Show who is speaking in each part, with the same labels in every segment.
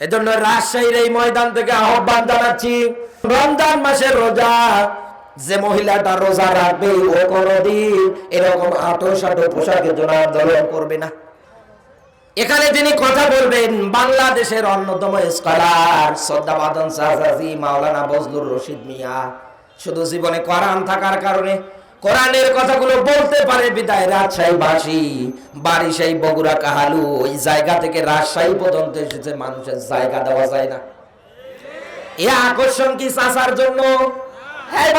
Speaker 1: এজন্য রাজশাহীর এই ময়দান থেকে আহ্বান জানাচ্ছি, রমজান মাসের রোজা, যে মহিলাটা রোজা রাখবে, ও কোনদিন এরকম আটো সাটো পোশাকের জন্য আন্দোলন করবে না। এখানে তিনি কথা বলবেন, বাংলাদেশের অন্যতম স্কলার শ্রদ্ধাবাদন শাহজাজি মাওলানা বজলুর রশিদ মিয়া। শুধু জীবনে কোরআন থাকার কারণে কোরআনের কথাগুলো বলতে পারে বিদায় রাজশাহী বাসী বাড়ি সেই বগুড়া কাহালু ওই জায়গা থেকে রাজশাহী পর্যন্ত এসেছে মানুষের জায়গা দেওয়া যায় না। এ আকর্ষণ কি চাষার জন্য? হ্যাঁ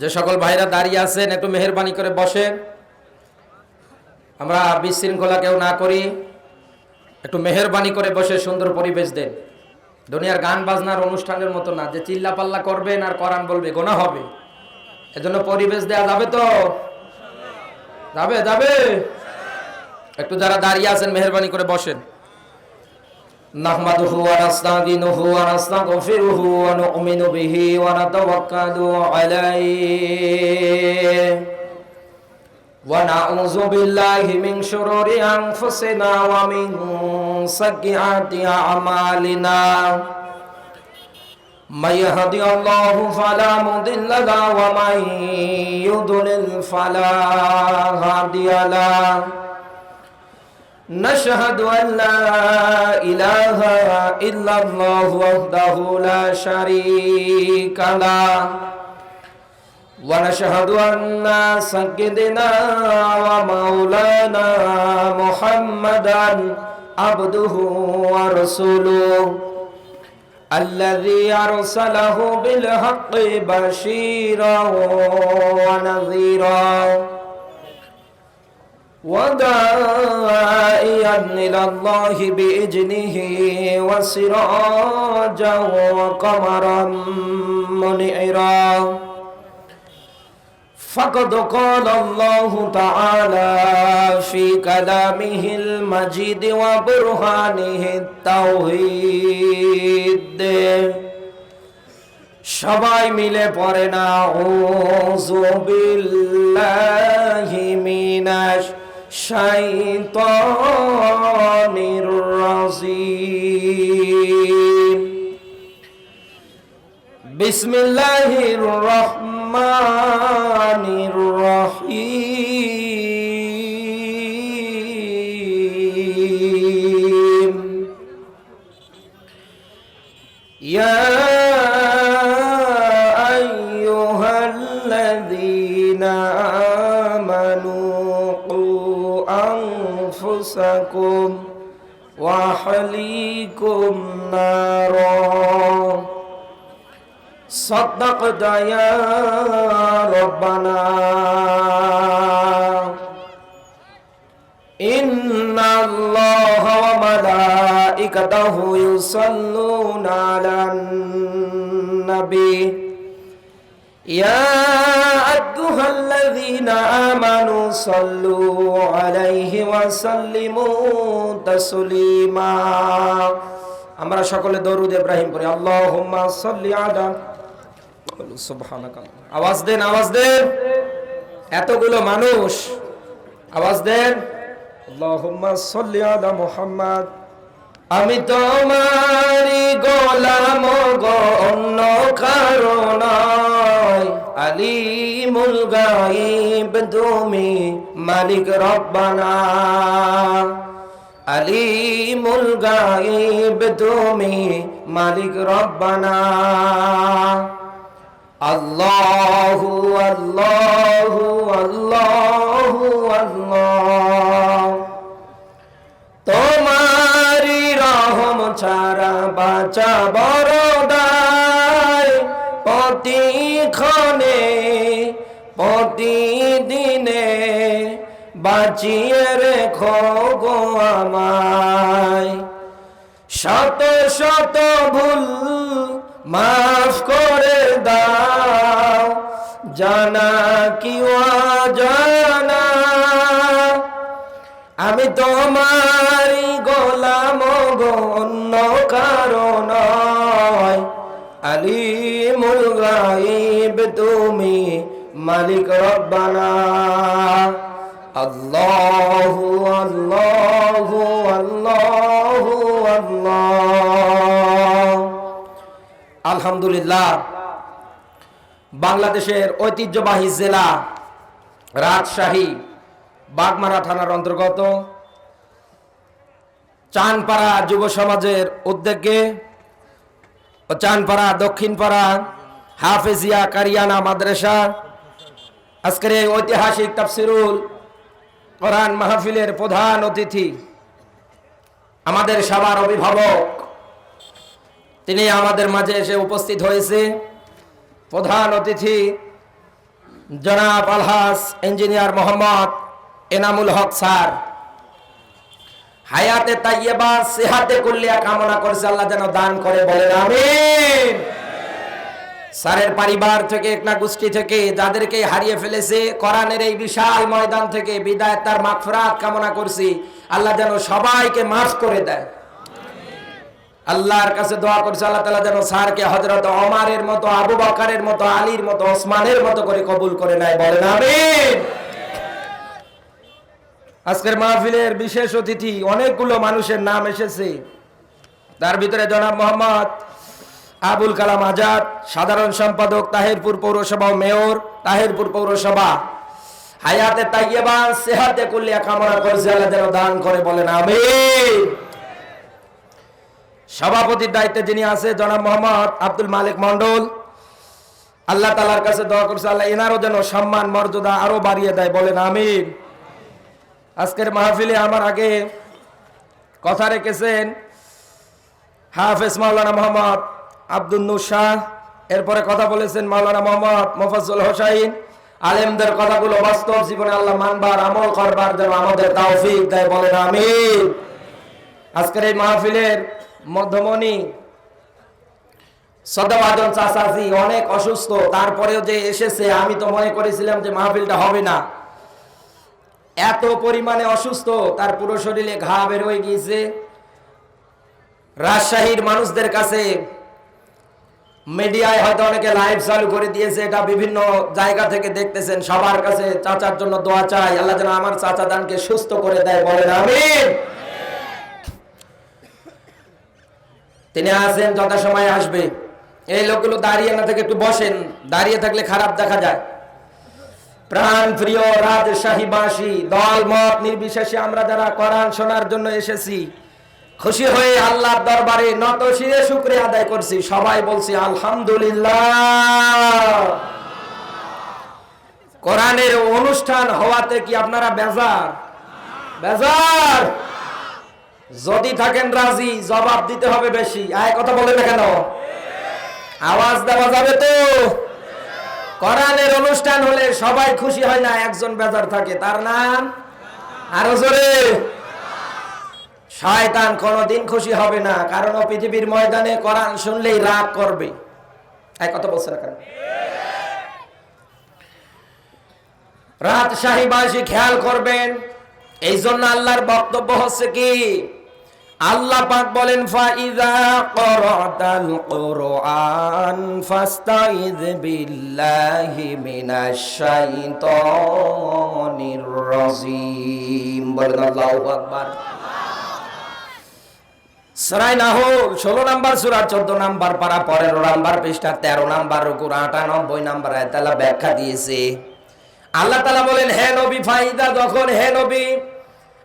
Speaker 1: যে সকল ভাইরা দাঁড়িয়ে আছেন একটু মেহরবানি করে বসেন। আমরা বিশৃঙ্খলা কেউ না করি। একটু মেহরবানি করে বসে সুন্দর পরিবেশ দেন। দুনিয়ার গান বাজনার অনুষ্ঠানের মতো না যে চিল্লা পাল্লা করবেন আর কোরআন বলবে গোনা হবে। এজন্য পরিবেশ দেয়া যাবে তো যাবে যাবে একটু যারা দাঁড়িয়ে আছেন মেহরবানি করে বসেন نحمده ونستعينه ونستغفره ونؤمن به ونتوكل عليه ونعوذ بالله من شرور أنفسنا ومن سيئات أعمالنا من يهدي الله فلا مضل له ومن يضلل فلا هادي له نشهد أن لا إله إلا الله وحده لا شريك له ونشهد أن سيدنا ومولانا محمدا عبده ورسوله الذي أرسله بالحق بشيرا ونذيرا وداعيا إلى الله بإذنه وسراجا وقمرا منيرا فقد قال الله تعالى في كلامه المجيد وبرهانه التوحيد সবাই মিলে পড়ে না ওযু বিল্লাহি মিনাশ শাইতানির রাজিম বিসমিল্লাহির রহমানির রহিম ইয়া আইয়ুহাল্লাযীনা আমানু কু আনফুসাকুম ওয়া আহলিকুম নারা صدقت يا ربنا إن الله وملائكته يصلون على النبي يا أيها الذين آمنوا صلوا عليه وسلموا تسليما আমরা সকলে দরুদ ইব্রাহিম পড়ি আল্লাহুম্মা সাল্লি আলা সুবহানাকা আওয়াজ দেন আওয়াজ দেন। এতগুলো মানুষ। আওয়াজ দেন। মুহাম্মদ। আমি তোমারি গোলাম গো, অন্য কারণ আলিমুল গাইব তুমি, মালিক রব্বানা। আলিমুল গাইব তুমি, মালিক রব্বানা। আল্লাহু আল্লাহু আল্লাহু আল্লাহ তোমারি রহম ছাড়া বাঁচা বড় দায়। প্রতিক্ষণে, প্রতিদিনে বাঁচিয়ে রেখো গো আমায়। শত শত ভুল মাফ জানা কি জানা? আমি তোমারি গোলাম গণ্য কারণ আলী মুল গাইব তুমি মালিক রব্বানা। আল্লাহু আল্লাহু আল্লাহু আল্লাহ। আলহামদুলিল্লাহ। বাংলাদেশের ঐতিহ্যবাহী জেলা রাজশাহী, বাগমারা থানার অন্তর্গত। চানপাড়া যুব সমাজের উদ্যোগে চানপাড়া, দক্ষিণপাড়া, হাফেজিয়া কারিয়ানা মাদ্রাসা, আজকের এই ঐতিহাসিক তাফসিরুল কোরআন মাহফিলের প্রধান অতিথি, আমাদের সবার অভিভাবক, তিনি আমাদের মাঝে এসে উপস্থিত হয়েছে। প্রধান অতিথি জনাব আলহাস ইঞ্জিনিয়ার মোহাম্মদ এনামুল হক স্যার। হায়াতে তাইয়েবা সেহাতে কুল্লিয়া কামনা করছে আল্লাহ যেন দান করে বলেন, আমিন। স্যারের পরিবার থেকে, একনা গোষ্ঠী থেকে, যাদেরকে হারিয়ে ফেলেছে, কোরআনের এই বিশাল ময়দান থেকে বিদায়, তার মাগফিরাত কামনা করছি। আল্লাহ যেন সবাইকে মাফ করে দেয়। আল্লাহর কাছে দোয়া করছে, আল্লাহ তাআলা যেন স্যারকে হযরত ওমরের মতো, আবু বকরের মতো, আলীর মতো, ওসমানের মতো করে কবুল করে নেয়। বলেন আমিন। আজকের মাহফিলের বিশেষ অতিথি, অনেকগুলো মানুষের নাম এসেছে। তার ভিতরে জনাব মোহাম্মদ আবুল কালাম আজাদ, সাধারণ সম্পাদক, তাহিরপুর পৌরসভা মেয়র, তাহিরপুর পৌরসভা। হায়াতে তাইয়েবা সেহাতে কুল্লিয়া কামনা করছে, আল্লাহ যেন দান করে বলেন আমিন। সভাপতির দায়িত্বে যিনি আছে, জনাব মোহাম্মদ আব্দুল মালিক মন্ডল আল্লাহ তালার কাছে দোয়া করছে, আল্লাহ এনারও যেন সম্মান, মর্যাদা আরও বাড়িয়ে দেয়, বলেন আমিন। আজকের মাহফিলে আমার আগে কথা রেখেছেন হাফেজ মাওলানা মোহাম্মদ আব্দুল নূর শাহ, এরপরে কথা বলেছেন মাওলানা মোহাম্মদ মোফাজ্জল হোসাইন। আলেমদের কথাগুলো বাস্তব জীবনে আল্লাহ মানবার, আমল করবার যেন আমাদের তাওফিক দেয়, বলেন আমিন। আজকের এই মাহফিলের মধ্যমণি সদাবাদন চাচাজি অনেক অসুস্থ, তারপরেও যে এসেছে, আমি তো মনে করেছিলাম যে মাহফিলটা হবে না। এত পরিমাণে অসুস্থ, তার পুরো শরীরে ঘা বের হয়ে গিয়েছে। রাজশাহীর মানুষদের কাছে মিডিয়ায় হয়তো অনেকে লাইভ চালু করে দিয়েছে, এটা বিভিন্ন জায়গা থেকে দেখতেছেন, সবার কাছে চাচার জন্য দোয়া চাই, আল্লাহ যেন আমার চাচা দানকে সুস্থ করে দেয়, বলেন আমিন। তিনি আসেন, যথাসময়ে আসবে। এই লোকগুলো দাঁড়িয়ে না থেকে একটু বসেন, দাঁড়িয়ে থাকলে খারাপ দেখা যায়। প্রাণ প্রিয় রাজশাহীবাসী দল মত নির্বিশেষে আমরা যারা কোরআন শোনার জন্য এসেছি, খুশি হয়ে আল্লাহর দরবারে নত শিরে শুক্রে আদায় করছি। সবাই বলছি, আলহামদুলিল্লাহ। কোরআনের অনুষ্ঠান হওয়াতে কি আপনারা বেজার? বেজার! যদি থাকেন রাজি, জবাব দিতে হবে বেশি। আয়, কথা বলে না কেন? আওয়াজ দেওয়া যাবে তো? কোরআনের অনুষ্ঠান হলে সবাই খুশি হয় না, একজন বেজার থাকে। তার নাম? আরও জোরে। শয়তান কোনোদিন খুশি হবে না, কারণ ও পৃথিবীর ময়দানে কোরআন শুনলেই রাগ করবে। এক কথা বলছে না কেন? রাজশাহীবাসী খেয়াল করবেন এই জন্য আল্লাহর বক্তব্য হচ্ছে কি? আল্লাহ পাক বলেন ফাইদা করাতাল কুরআন ফাস্তাইয বিল্লাহি মিনাশ শাইতানির রাজিম। বলেন আল্লাহু আকবার। সরাই না নাহল, ষোলো নাম্বার সুরা, চোদ্দ নাম্বার পারা, পনেরো নাম্বার পৃষ্ঠা, তেরো নাম্বার রুকুর, আটানব্বই নাম্বার আয়তালা ব্যাখ্যা দিয়েছে। আল্লাহ তালা বলেন, হে নবী ফাইদা যখন, হে নবী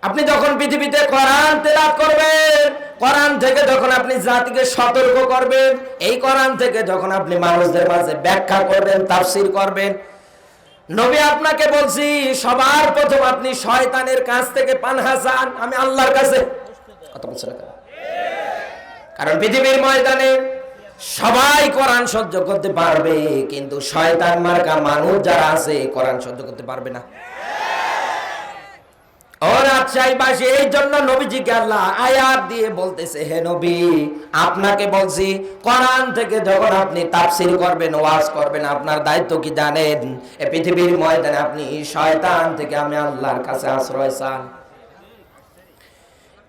Speaker 1: আপনি যখন পৃথিবীতে কোরআন তেলাপ করবেন, কোরআন থেকে যখন আপনি জাতিকে সতর্ক করবেন, এই কোরআন থেকে যখন আপনি মানুষদের মাঝে ব্যাখ্যা করবেন, তাফসির করবেন, নবী আপনাকে বলছি, সবার প্রথম আপনি শয়তানের কাছ থেকে পানহা চান, আমি আল্লাহর কাছে। কারণ পৃথিবীর ময়দানে সবাই কোরআন সহ্য করতে পারবে, কিন্তু শয়তান মার্কা মানুষ যারা আছে, কোরআন সহ্য করতে পারবে না। এই জন্য থেকে আপনার দায়িত্ব কি জানেন? এ পৃথিবীর ময়দানে আপনি শয়তান থেকে আমি আল্লাহর কাছে আশ্রয় চান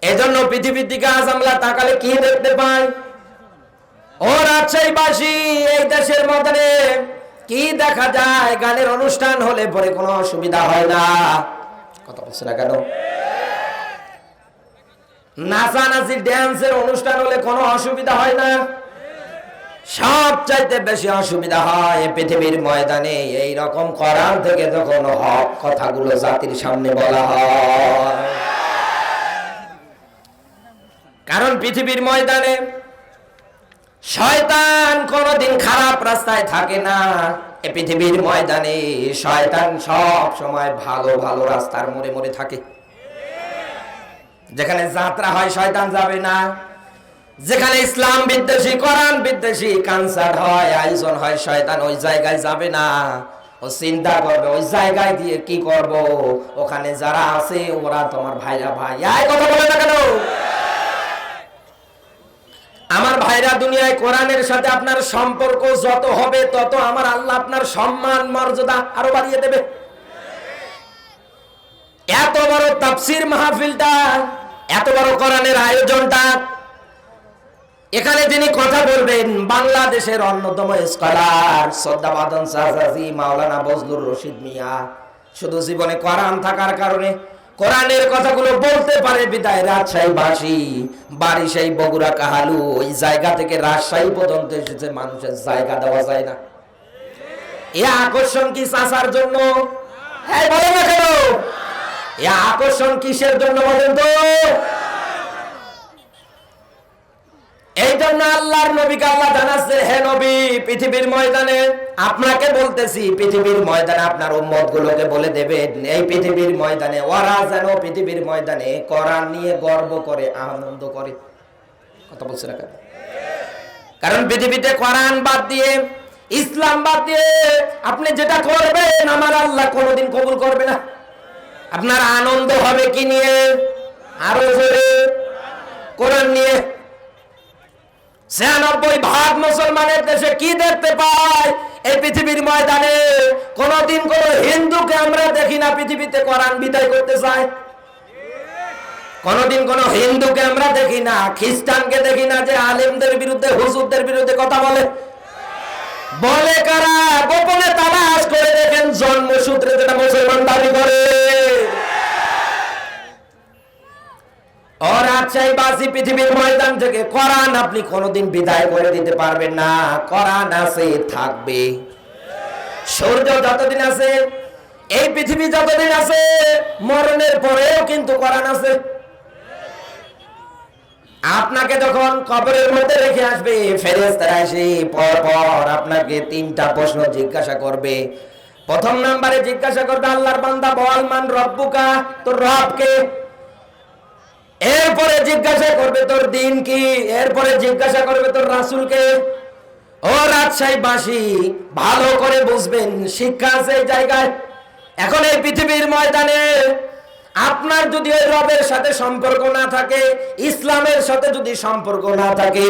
Speaker 1: এজন্য পৃথিবীর দিকে আজ আমরা তাকালে কি দেখতে পাই? ও রাজশাহীবাসী এই দেশের মধ্যে কি দেখা যায়? গানের অনুষ্ঠান হলে পরে কোনো অসুবিধা হয় না। কথা বলছে না কেন? নাচানাচি ড্যান্সের অনুষ্ঠান হলে কোনো অসুবিধা হয় না। সব চাইতে বেশি অসুবিধা হয় পৃথিবীর ময়দানে। এই রকম করার থেকে যখন হক কথাগুলো জাতির সামনে বলা হয়। কারণ পৃথিবীর ময়দানে শয়তান কোনোদিন খারাপ রাস্তায় থাকে না। এ পৃথিবীর ময়দানে শয়তান সব সময় ভালো ভালো রাস্তার মোড়ে মোড়ে থাকে। যেখানে যাত্রা হয়, শয়তান যাবে না। যেখানে ইসলাম বিদ্বেষী, কোরআন বিদ্বেষী কানসার হয়, আয়োজন হয়, শয়তান ওই জায়গায় যাবে না। ও চিন্তা করবে, ওই জায়গায় দিয়ে কি করব? ওখানে যারা আছে, ওরা তোমার ভাইরা, ভাই। এই কথা বলে না কেন? আমার ভাইরা দুনিয়ায় কোরআনের সাথে আপনার সম্পর্ক যত হবে, তত আমার আল্লাহ আপনার সম্মান, মর্যাদা আরও বাড়িয়ে দেবে। এত বড় তাফসির মাহফিলটা, এত বড় কোরআনের আয়োজনটা, এখানে যিনি কথা বলবেন, বাংলাদেশের অন্যতম স্কলার শ্রদ্ধাবাদন শাহজাজি মাওলানা বজলুর রশিদ মিয়া। শুধু জীবনে কোরআন থাকার কারণে কোরআনের কথাগুলো বলতে পারে বিদায় রাজশাহী বাসী সেই বগুড়া কাহালু, ওই জায়গা থেকে রাজশাহী পর্যন্ত এসেছে, মানুষের জায়গা দেওয়া যায় না। এ আকর্ষণ কি চাষার জন্য? হ্যাঁ বলে না কেন? এ আকর্ষণ কিসের জন্য বলেন তো? এই জন্য আল্লাহর নবীকে আল্লাহ জানাচ্ছে, হে নবী, পৃথিবীর ময়দানে আপনাকে বলতেছি, পৃথিবীর ময়দানে আপনার উম্মত গুলোকে বলে দেবেন, এই পৃথিবীর ময়দানে, ওরা যেন পৃথিবীর ময়দানে কোরআন নিয়ে গর্ব করে, আনন্দ করে। কথা বলছে না কারণ পৃথিবীতে কোরআন বাদ দিয়ে, ইসলাম বাদ দিয়ে আপনি যেটা করবেন, আমার আল্লাহ কোনোদিন কবুল করবে না। আপনার আনন্দ হবে কি নিয়ে? আরও জোরে। কোরআন নিয়ে। ছিয়ানব্বই ভাগ মুসলমানের দেশে কি দেখতে পাই এই পৃথিবীর ময়দানে কোনদিন কোন হিন্দুকে আমরা দেখি না পৃথিবীতে কোরআন বিদায় করতে চায়। কোনদিন কোন হিন্দুকে আমরা দেখি না, খ্রিস্টানকে দেখি না যে আলেমদের বিরুদ্ধে, হুজুরদের বিরুদ্ধে কথা বলে। বলে কারা? গোপনে তালাশ করে দেখেন জন্মসূত্রে যেটা মুসলমান দাবি করে। ও রাজশাহী বাসী পৃথিবীর ময়দান থেকে। কোরআন আপনি কোনোদিন বিদায় করে দিতে পারবেন না। কোরআন আছে, থাকবে। সূর্য যতদিন আছে, এই পৃথিবী যতদিন আছে, মরণের পরেও কিন্তু কোরআন আছে। আপনাকে যখন কবরের মধ্যে রেখে আসবে ফেরেস্তারা এসে পর পর আপনাকে তিনটা প্রশ্ন জিজ্ঞাসা করবে। প্রথম নাম্বারে জিজ্ঞাসা করবে, আল্লাহর বান্দা বল মান রব্বুকা? তোর রবকে এরপরে জিজ্ঞাসা করবে, তোর দিন কি? এরপরে জিজ্ঞাসা করবে, তোর রাসূলকে? ও রাজশাহী বাসি, ভালো করে বুঝবেন, শিক্ষা আছে এই জায়গায়। এখন এই পৃথিবীর ময়দানে আপনার যদি ওই রবের সাথে সম্পর্ক না থাকে, ইসলামের সাথে যদি সম্পর্ক না থাকে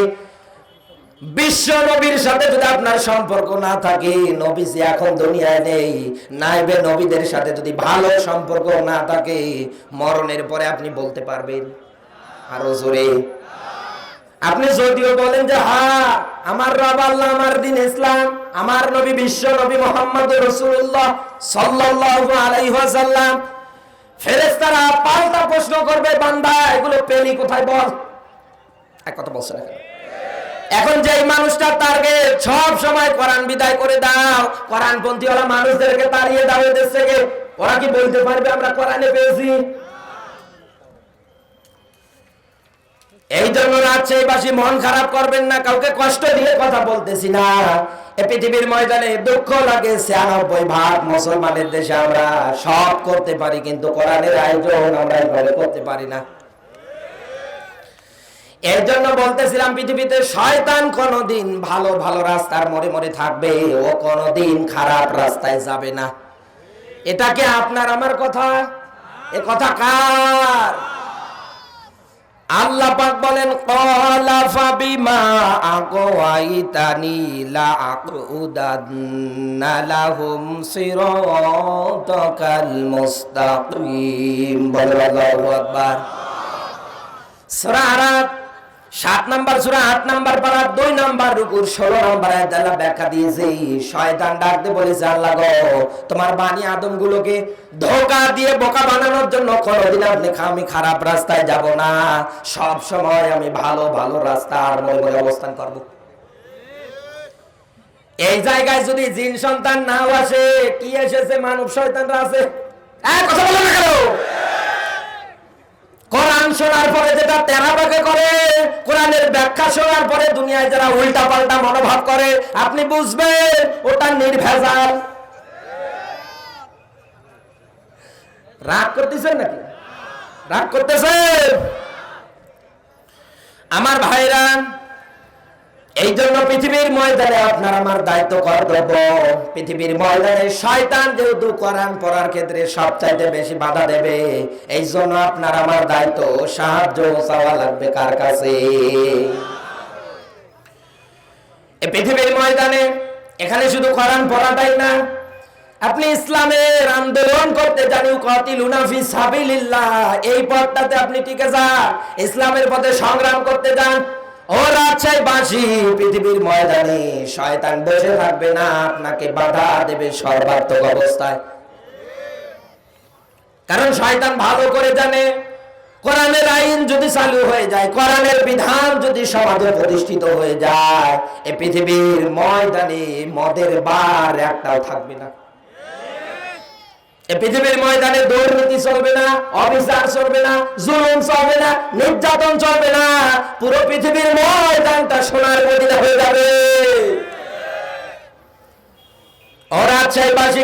Speaker 1: বিশ্ব নবীর সাথে যদি আপনার সম্পর্ক না থাকে নবীজি এখন দুনিয়ায় নেই, নাইবে নবীদের সাথে যদি ভালো সম্পর্ক না থাকে, মরণের পরে আপনি বলতে পারবেন। আরও জোরে। আপনি যদিও বলেন যে হ্যাঁ আমার রব আল্লাহ, আমার দিন ইসলাম, আমার নবী বিশ্ব নবী মোহাম্মদ রসুল্লাহ সাল্লাল্লাহু আলাইহি ওয়াসাল্লাম। ফেরেশতারা পাল্টা প্রশ্ন করবে, বান্দা, এগুলো পেলি কোথায় বল? এক কথা বলছে না? এখন যেই মানুষটা টার্গেট সব সময় কোরআন বিদায় করে দাও কোরআন ওরা মানুষদেরকে তাড়িয়ে দাও এদের থেকে, ওরা কি বলতে পারবে আমরা কোরআনে পেয়েছি? এই জন্য রাজশাহীবাসী মন খারাপ করবেন না, কাউকে কষ্ট দিয়ে কথা বলতেছি না। এ পৃথিবীর ময়দানে দুঃখ লাগে, ছিয়ানব্বই ভাগ মুসলমানের দেশে আমরা সব করতে পারি, কিন্তু কোরআনের আয়োজন আমরা এইভাবে করতে পারি না। এর জন্য বলতেছিলাম পৃথিবীতে শয়তান কোনোদিন ভালো ভালো রাস্তার মোড়ে মোড়ে থাকবে, ও কোনোদিন খারাপ রাস্তায় যাবে না। এটা কি আপনার আমার কথা? এ কথা কার? আল্লাহ পাক বলেন ক্বালা ফাবিমা আগওয়াইতানি লা আকুদান্না লাহুম সিরাতাকাল মুস্তাকিম। বলে আল্লাহু আকবার। সূরা আরাফ সাত নাম্বার সুরা, আট নাম্বার পারা, দুই নাম্বার রুকুর, ষোলো নাম্বার আল্লাহ ব্যাখ্যা দিয়েছে। শয়তান ডাকতে বলেছে, আল্লাহ গো, তোমার বাণী আদম গুলোকে ধোকা দিয়ে বোকা বানানোর জন্য কোনোদিন আপনি আমি খারাপ রাস্তায় যাব না। সব সময় আমি ভালো ভালো রাস্তার মনে মনে অবস্থান করব। এই জায়গায় যদি জিন সন্তান নাও আসে, কি এসেছে? মানব শয়তানরা আছে। হ্যাঁ কথা বলে না কেন? কোরআন শোনার পরে যেটা তেরাবাকে করে, কোরআনের ব্যাখ্যা শোনার পরে দুনিয়ায় যারা উল্টা পাল্টা মনোভাব করে, আপনি বুঝবেন, ওটা নির্ভেজাল। রাগ করতেছেন নাকি? রাগ করতেছেন? আমার ভাইরা এই জন্য পৃথিবীর ময়দানে আপনার আমার দায়িত্ব কর্তব্য। পৃথিবীর ময়দানে শয়তান যেহেতু কোরআন পড়ার ক্ষেত্রে সবচাইতে বেশি বাধা দেবে এই জন্য আপনার আমার দায়িত্ব, সাহায্য চাওয়া লাগবে কার কাছে? পৃথিবীর ময়দানে এখানে শুধু কোরআন পড়াটাই না, আপনি ইসলামের আন্দোলন করতে জানি, কতিল উনাফি সাবিলিল্লাহ, এই পথটাতে আপনি টিকে যান, ইসলামের পথে সংগ্রাম করতে যান কারণ শয়তান ভালো করে জানে, কোরআনের আইন যদি চালু হয়ে যায়, কোরআনের বিধান যদি সমাজে প্রতিষ্ঠিত হয়ে যায় এই পৃথিবীর ময়দানে মদের বার একটাও থাকবে না। পৃথিবীর ময়দানে দুর্নীতি চলবে না, অবিচার চলবে না, জুলুম চলবে না, নির্যাতন চলবে না। পুরো পৃথিবীর ময়দানটা সোনার মদিনা হয়ে যাবে। ওরা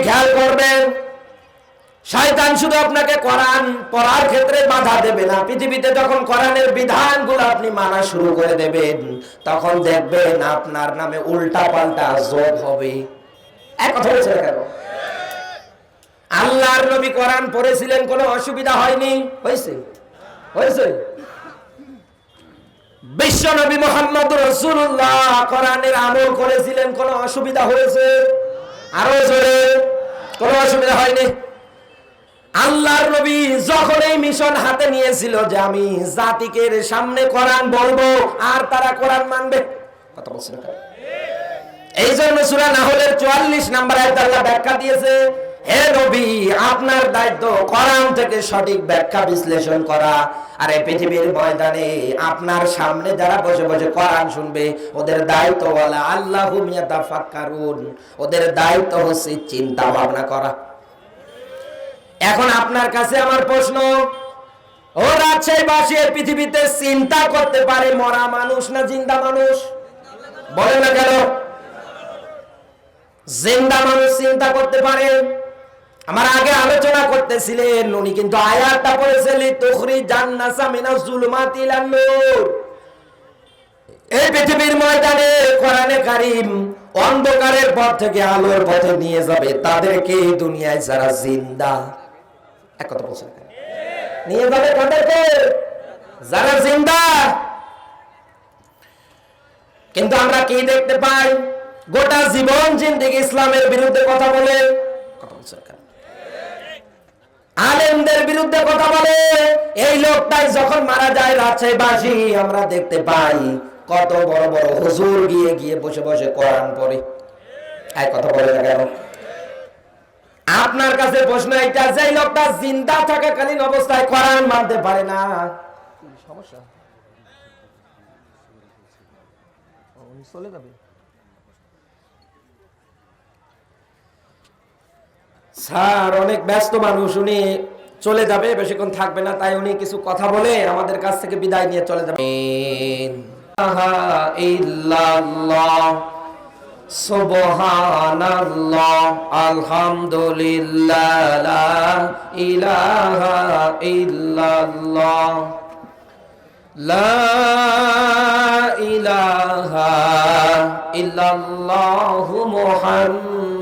Speaker 1: খেয়াল করবেন। শয়তান শুধু আপনাকে কোরআন পড়ার ক্ষেত্রে বাধা দেবে না। পৃথিবীতে যখন কোরআনের বিধানগুলো আপনি মানা শুরু করে দেবেন, তখন দেখবেন আপনার নামে উল্টা পাল্টা যোগ হবে। এক কথা বলছে কেন? আল্লাহর নবী কোরআন পড়েছিলেন, কোনো অসুবিধা হয়নি? হয়েছে? হয়েছে? বিশ্ব নবী মোহাম্মদ রসুল্লাহ কোরআনের আমল করেছিলেন, কোনো অসুবিধা হয়েছে? আরও জোরে, কোনো অসুবিধা হয়নি? আল্লাহর নবী যখন এই মিশন হাতে নিয়েছিল যে আমি জাতিকে সামনে কোরআন বলব, আর তারা কোরআন মানবে, কথা বলছে না কেন? এই জন্য সুরা নাহলের চুয়াল্লিশ নাম্বার আয়াত আল্লাহ ব্যাখ্যা দিয়েছে হে নবী আপনার দায়িত্ব কোরআন থেকে সঠিক ব্যাখ্যা বিশ্লেষণ করা। আর এই পৃথিবীর ময়দানে আপনার সামনে যারা বসে বসে কোরআন শুনবে, ওদের দায়িত্ব বলা আল্লাহ তাফাক্কারুন ওদের দায়িত্ব হচ্ছে চিন্তা ভাবনা করা। এখন আপনার কাছে আমার প্রশ্ন, ও রাজশাহীবাসী, এই পৃথিবীতে চিন্তা করতে পারে মরা মানুষ না জিন্দা মানুষ? বলে না কেন? জিন্দা মানুষ চিন্তা করতে পারে। আমার আগে আলোচনা করতেছিলেন, উনি কিন্তু আয়াতটা পড়েছিলেন তুখরি জান্নাসা মিনাজ জুলুমাতি নূর এই পৃথিবীর ময়দানে কোরআনে কারিম অন্ধকারের পথ থেকে আলোর পথে নিয়ে যাবে, তাদেরকে এই দুনিয়ায় যারা জিন্দা, এক কথা বলছেন? নিয়ে যাবে তাদেরকে, যারা জিন্দা কিন্তু আমরা কি দেখতে পাই গোটা জীবন জিন্দিগি ইসলামের বিরুদ্ধে কথা বলে, কথা বলছেন? আলেমদের বিরুদ্ধে কথা বলে। এই লোকটাই যখন মারা যায় রাজশাহীবাসী, আমরা দেখতে পাই কত বড় বড় হুজুর গিয়ে গিয়ে বসে বসে কোরআন পড়ে। এক কথা বলে না কেন? আপনার কাছে প্রশ্ন এটা যে লোকটা জিন্দা থাকাকালীন অবস্থায় কোরআন মানতে পারে না। সমস্যা? চলে যাবে? স্যার অনেক ব্যস্ত মানুষ উনি চলে যাবে বেশিক্ষণ থাকবে না তাই উনি কিছু কথা বলে আমাদের কাছ থেকে বিদায় নিয়ে চলে যাবে। সুবহানাল্লাহ আলহামদুলিল্লাহ লা ইলাহা ইল্লাল্লাহ লা ইলাহা ইল্লাল্লাহ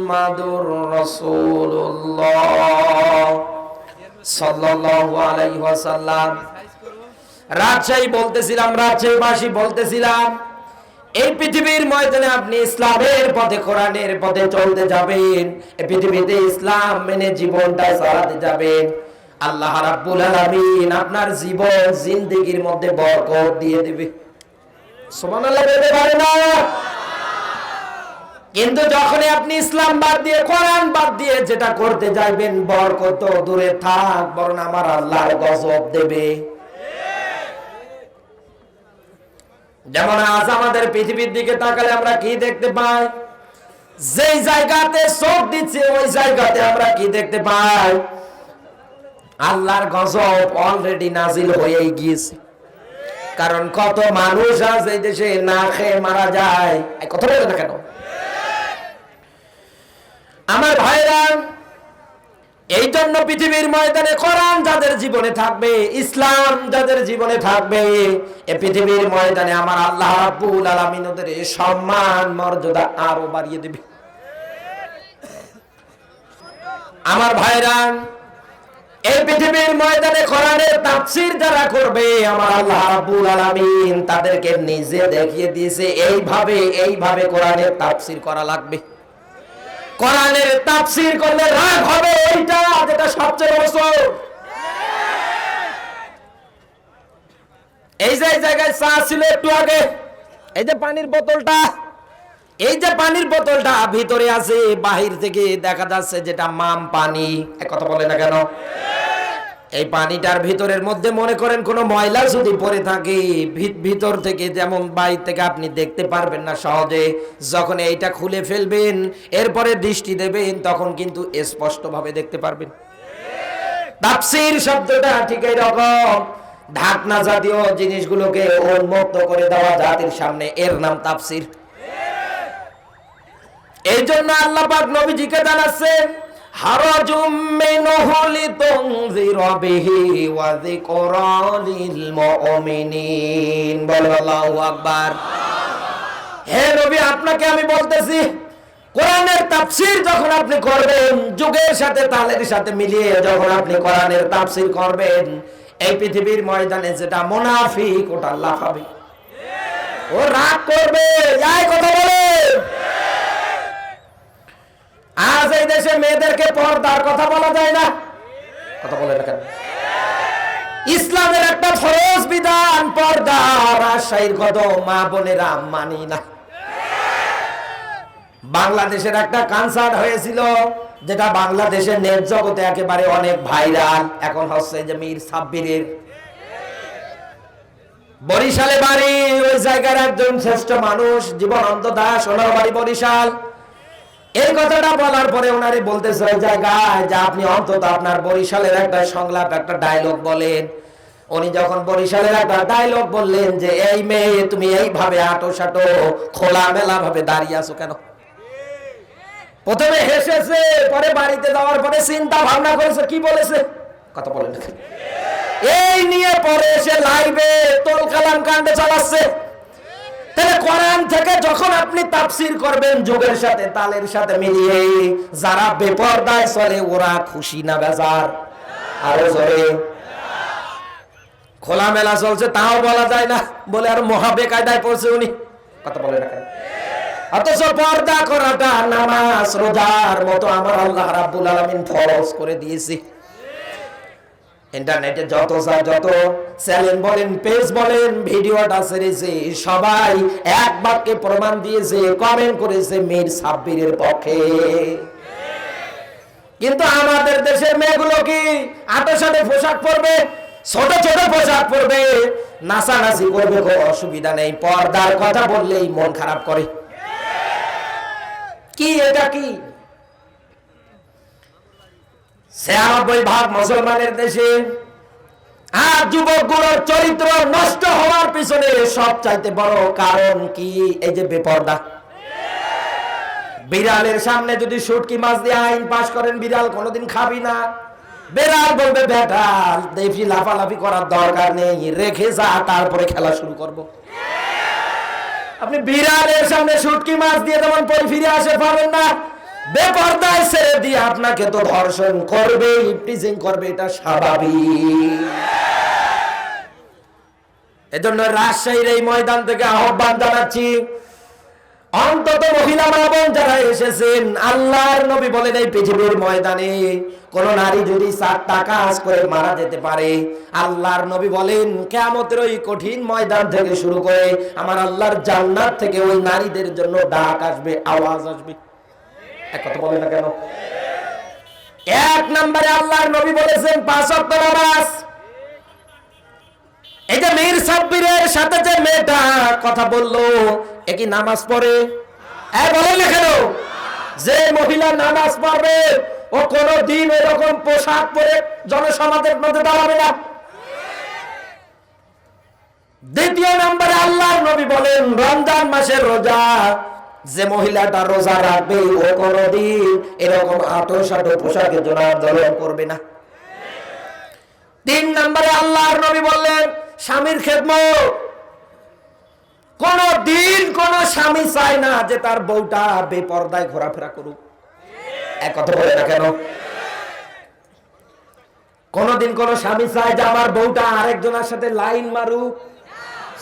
Speaker 1: মুহাম্মাদুর রাসূলুল্লাহ রাজশাহী বলতেছিলাম, রাজশাহীবাসী বলতেছিলাম, এই পৃথিবীর ময়দানে আপনি ইসলামের পথে, কোরআনের পথে চলতে যাবেন, এই পৃথিবীতে ইসলাম মেনে জীবনটা চালাতে যাবেন। আল্লাহ রাব্বুল আলামিন আপনার জীবন জিন্দেগির মধ্যে বরকত দিয়ে দেবে। সুবহানাল্লাহ বলতে পারে না? কিন্তু যখনই আপনি ইসলাম বাদ দিয়ে কোরআন বাদ দিয়ে যেটা করতে যাইবেন, বরকত দূরে থাক, বরং আমার আল্লাহর গজব দেবে। যেমন আজ আমাদের পৃথিবীর দিকে তাকালে আমরা কি দেখতে পাই? যেই জায়গাতে চোখ দিচ্ছে, ওই জায়গাতে আমরা কি দেখতে পাই? আল্লাহর গজব অলরেডি নাজিল হয়েই গিয়েছে। কারণ কত মানুষ আছে এই দেশে না খেয়ে মারা যায়। কথা বলে না কেন আমার ভাইরা এই জন্য পৃথিবীর ময়দানে কোরআন যাদের জীবনে থাকবে, ইসলাম যাদের জীবনে থাকবে, এ পৃথিবীর ময়দানে আমার আল্লাহ রাব্বুল আলামিন ওদের সম্মান, মর্যাদা আরও বাড়িয়ে দেবে। আমার ভাইরা, এই পৃথিবীর ময়দানে কোরআনের তাফসীর যারা করবে, আমার আল্লাহ রাব্বুল আলামিন তাদেরকে নিজে দেখিয়ে দিয়েছে, এইভাবে এইভাবে কোরআনের তাফসীর করা লাগবে। কোরআনের তাফসীর করলে রাগ হবে, এইটা যেটা সবচেয়ে বছর এই যে জায়গায় চা ছিল একটু আগে, এই যে পানির বোতলটা, এই যে পানির বোতলটা ভিতরে আছে, বাহির থেকে দেখা যাচ্ছে যেটা মাম পানি, এক কথা বলে না কেন? এই পানিটার ভিতরের মধ্যে মনে করেন কোনো ময়লা যদি পড়ে থাকে ভিতর থেকে যেমন বাইর থেকে আপনি দেখতে পারবেন না সহজে। যখন এইটা খুলে ফেলবেন, এরপরে দৃষ্টি দেবেন, তখন কিন্তু স্পষ্টভাবে দেখতে পারবেন। তাফসীর শব্দটা ঠিক এইরকম। ঢাকনা জাতীয় জিনিসগুলোকে উন্মুক্ত করে দেওয়া জাতির সামনে, এর নাম তাফসীর। এই জন্য আল্লাহ নবীজিকে জানাচ্ছেন আপনাকে আমি বলতেছি, কোরআনের তাফসীর যখন আপনি করবেন, যুগের সাথে তালের সাথে মিলিয়ে যখন আপনি কোরআনের তাফসীর করবেন, এই পৃথিবীর ময়দানে যেটা মুনাফিক, ওটা লাফাবে। ও রাগ করবে যাই কথা বলে আজ এই দেশে মেয়েদেরকে পর্দার কথা বলা যায় না। কথা বলে না কেন? ইসলামের একটা ফরজ বিধান, পর্দা রাজশাহীর কত মা বোনেরা মানি না। বাংলাদেশের একটা কনসার্ট হয়েছিল, যেটা বাংলাদেশের নেট জগতে একেবারে অনেক ভাইরাল এখন হচ্ছে যে মীর সাব্বিরের। বরিশালে বাড়ি, ওই জায়গার একজন শ্রেষ্ঠ মানুষ, জীবনান্ত দাস, ওনার বাড়ি বরিশাল। এই কথাটা বলার পরে ওনারে বলতেছে, ওই জায়গায় যে আপনি অন্তত আপনার বরিশালের একটা সংলাপ, একটা ডায়লগ বলেন। উনি যখন বরিশালের একটা ডায়লগ বললেন যে, এই মেয়ে, তুমি এইভাবে আটো সাটো খোলা মেলা ভাবে দাঁড়িয়ে আছো কেন? প্রথমে হেসেছে, পরে বাড়িতে যাওয়ার পরে চিন্তা ভাবনা করেছে, কি বলেছে? কথা বলেন এই নিয়ে পরে এসে লাইভে তোল কালাম কাণ্ডে চালাচ্ছে। তাহলে কোরআন থেকে যখন আপনি তাফসির করবেন যুগের সাথে, তালের সাথে মিলিয়ে, যারা বেপরদায় চলে, ওরা খুশি না বেজার? আরও জোরে। খোলামেলা চলছে, তাও বলা যায় না। বলে, আর মহাবে কায়দায় পড়ছে উনি। কথা বলে না অথচ পর্দা করাটা নামাজ, রোজার মতো আমার আল্লাহ রাব্বুল আলামিন ফরজ করে দিয়েছি। ইন্টারনেটে যত যা যত চ্যানেল বলেন, পেজ বলেন, ভিডিওটা ছেড়েছে, সবাই এক বাক্যে প্রমাণ দিয়েছে কমেন্ট করেছে মীর সাব্বিরের পক্ষে। কিন্তু আমাদের দেশের মেয়েগুলো কি আটো সাথে পোশাক পরবে? ছোট ছোট পোশাক পরবে? নাচানাচি করবে অসুবিধা নেই। পর্দার কথা বললেই মন খারাপ করে। কি এটা কি? বিড়ালের সামনে যদি মাছ দিয়ে আইন করেন, বিড়াল কোনোদিন খাবি না। বেড়াল বলবে বেটাল দেখি লাফালাফি করার দরকার নেই, রেখে যা, তারপরে খেলা শুরু করব। আপনি বিড়ালের সামনে সুটকি মাছ দিয়ে যেমন পরে ফিরে আসে পাবেন না। বেপর্দায় ছেড়ে দিয়ে আপনাকে তো ধর্ষণ করবে ইপটিজিং করবে, এটা স্বাভাবিক। এজন্য রাজশাহীর এই ময়দান থেকে আহ্বান জানাচ্ছি, অন্তত মহিলা মা বোন যারা এসেছেন, আল্লাহর নবী বলেন এই পৃথিবীর ময়দানে কোন নারী যদি চারটা কাজ করে মারা যেতে পারে, আল্লাহর নবী বলেন কেমতের ওই কঠিন ময়দান থেকে শুরু করে আমার আল্লাহর জান্নাত থেকে ওই নারীদের জন্য ডাক আসবে, আওয়াজ আসবে। এক কথা না কেন? এক নম্বরে আল্লাহর নবী বলেছেন, পাঁচ ওয়াক্ত নামাজ। মীর সাব্বিরের সাথে যে মেয়েটা কথা বলল, এ কি নামাজ পড়ে? বলেন কেন? যে মহিলা নামাজ পড়বে, ও কোনো দিন এরকম পোশাক পরে জনসমাজের মধ্যে দাঁড়াবে না। দ্বিতীয় নম্বরে আল্লাহর নবী বলেন, রমজান মাসের রোজা যে মহিলাটা রোজা রাখবে ও কোনদিন এরকম আটো সাটো পোশাকের জন্য আন্দোলন করবে না। তিন নম্বরে আল্লাহর নবী বললেন, স্বামীর খেদমত। কোন দিন কোন স্বামী চায় না যে তার বউটা বেপর্দায় ঘোরাফেরা করুক। এক কথা বলে না কেন? কোনদিন কোন স্বামী চায় যে আমার বউটা আরেকজনের সাথে লাইন মারুক।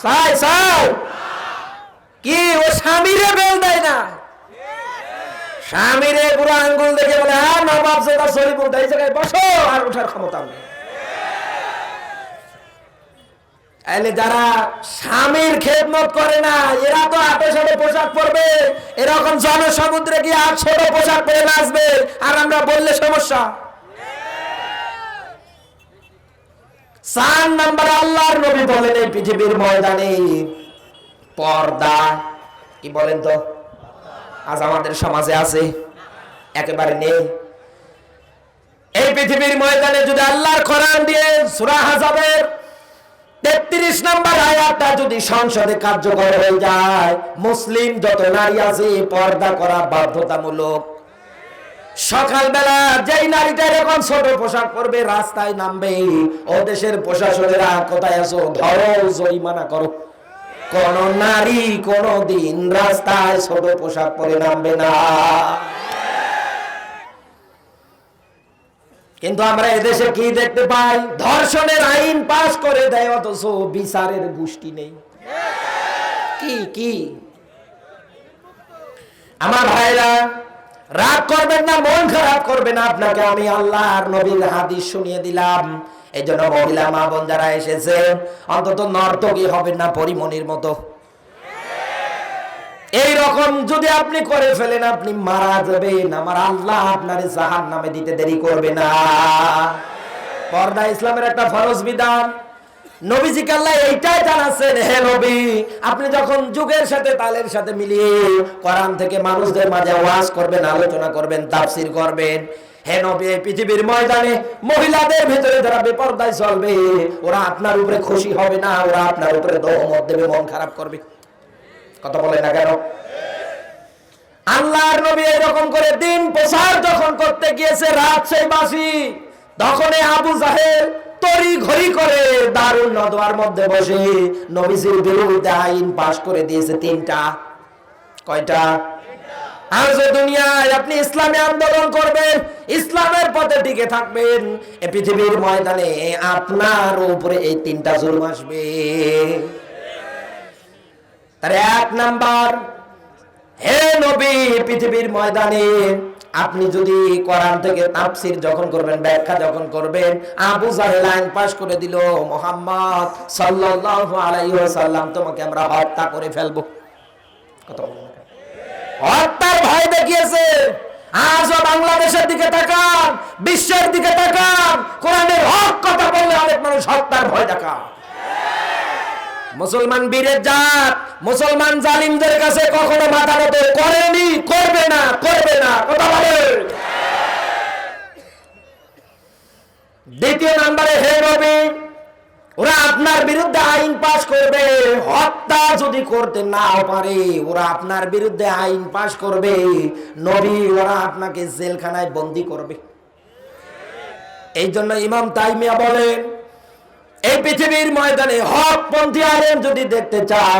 Speaker 1: চাই চাই কি? ও স্বামীরে বেল দেয় না। স্বামীরে পুরো আঙ্গুল দেখে বলে হ্যাঁ নবাব সেটা শরীফ এই জায়গায় বসো, আর ওঠার ক্ষমতা নেই। তাহলে যারা স্বামীর খেদমত করে না, এরা তো আটে সাথে পোশাক পরবে, এরকম জনসমুদ্রে গিয়ে আট পোশাক পরে নাচবে, আর আমরা বললে সমস্যা। চার নাম্বার আল্লাহর নবী বলেন, এই পৃথিবীর ময়দানে পর্দা। কি বলেন তো? আজ আমাদের সমাজে আছে। একেবারে নেই। এই পৃথিবীর ময়দানে যদি আল্লাহর কোরআন দিয়ে সূরা হাজাবের তেত্রিশ নম্বর আয়াতটা যদি সংসদে কার্যকর হয়ে যায়, মুসলিম যত নারী আছে, পর্দা করা বাধ্যতামূলক। সকালবেলা যেই নারীটা এরকম ছোট পোশাক পরবে, রাস্তায় নামবে, ও দেশের প্রশাসনেরা কোথায় আছো? ধরো জরিমানা করো। কোন নারী কোন দিন রাস্তায় ছোট পোশাক পরে নামবে না। কিন্তু আমরা এদেশে কি দেখতে পাই? ধর্ষণের আইন পাশ করে দেয় অথচ বিচারের গোষ্ঠী নেই। কি কি? আমার ভাইরা, রাগ করবেন না, মন খারাপ করবেন আপনাকে আমি আল্লাহ আর নবীর হাদিস শুনিয়ে দিলাম। এই জন্য মহিলা মা বোন যারা এসেছে, অন্তত নর্তকী হবেন না পরিমণির মতো। এই রকম যদি আপনি করে ফেলেন, আপনি মারা যাবেন। আমার আল্লাহ আপনার জাহান নামে দিতে দেরি করবে না। পর্দা ইসলামের একটা ফরজ বিধান। নবীজি কাল্লা এইটাই জানাচ্ছেন, হে নবী, আপনি যখন যুগের সাথে তালের সাথে মিলিয়ে কোরআন থেকে মানুষদের মাঝে ওয়াজ করবেন, আলোচনা করবেন, তাফসির করবেন হে পৃথিবীর ময়দানে মহিলাদের ভিতরে যারা চলবে, ওরা আপনার উপরে খুশি হবে না, ওরা আপনার উপরে দহমত দেবে, মন খারাপ করবে। কথা বলে না কেন? আল্লাহর নবী এরকম করে দিন প্রচার যখন করতে গিয়েছে, রাত সেই বাসি তখন আবু জাহেল তরি ঘড়ি করে দারুল নদওয়ার মধ্যে বসে নবীজির বিরুদ্ধে আইন পাশ করে দিয়েছে তিনটা। কয়টা? আজ দুনিয়ায় আপনি ইসলামী আন্দোলন করবেন, ইসলামের পথে টিকে থাকবেন, এ পৃথিবীর ময়দানে আপনার উপরে এই তিনটা জুলুম আসবে তার এক নাম্বার, হে নবী, পৃথিবীর ময়দানে আপনি যদি কোরআন থেকে তাফসির যখন করবেন, ব্যাখ্যা যখন করবেন, আবু জাহেল আইন পাশ করে দিল, মোহাম্মদ সাল্লাল্লাহু আলাইহি ওয়াসাল্লাম, তোমাকে আমরা হত্যা করে ফেলব কত না? হত্যার ভয় দেখিয়েছে। আজও বাংলাদেশের দিকে তাকান, বিশ্বের দিকে তাকান, কোরআনের হক কথা বললে অনেক মানুষ হত্যার ভয় দেখা মুসলমান বীরের জাত, মুসলমান জালিমদের কাছে কখনো মাথা নত করেনি, করবে না করবে না, কথা বলে দ্বিতীয় নম্বরে, হে রবি ওরা আপনার বিরুদ্ধে আইন পাশ করবে, হত্যা যদি করতে না পারে, ওরা আপনার বিরুদ্ধে আইন পাশ করবে, নবী ওরা আপনাকে জেলখানায় বন্দি করবে। এই জন্য ইমাম তাইমিয়া বলেন, এই পৃথিবীর ময়দানে হক পন্থী আলেম যদি দেখতে চাও